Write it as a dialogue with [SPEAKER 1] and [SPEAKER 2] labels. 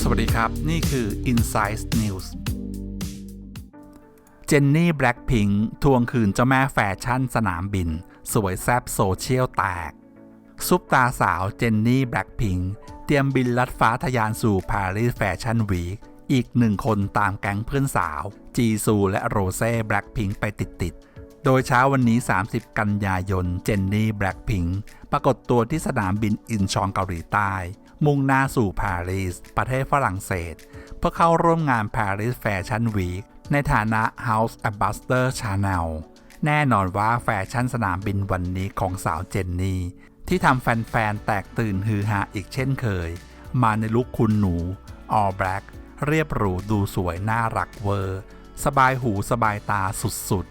[SPEAKER 1] สวัสดีครับ นี่คือ Insight News เจนนี่แบล็กพิงทวงคืนเจ้าแม่แฟชั่นสนามบิน สวยแซบโซเชียลแตก ซุปตาสาวเจนนี่แบล็กพิงเตรียมบินลัดฟ้าทะยานสู่ปารีสแฟชั่นวีคอีกหนึ่งคนตามแก๊งเพื่อนสาว จีซูและโรเซ่แบล็กพิงไปติดๆ โดยเช้าวันนี้ 30 กันยายน เจนนี่แบล็กพิงค์ปรากฏตัวที่สนามบินอินชองเกาหลีใต้ มุ่งหน้าสู่ปารีส ประเทศฝรั่งเศส เพื่อเข้าร่วมงาน Paris Fashion Week ในฐานะ House Ambassador Chanel แน่นอนว่าแฟชั่นสนามบินวันนี้ของสาวเจนนี่ ที่ทำแฟนๆ แตกตื่นฮือฮาอีกเช่นเคย มาในลุคคุณหนู all black เรียบหรูดูสวยน่ารักเวอร์ สบายหูสบายตาสุด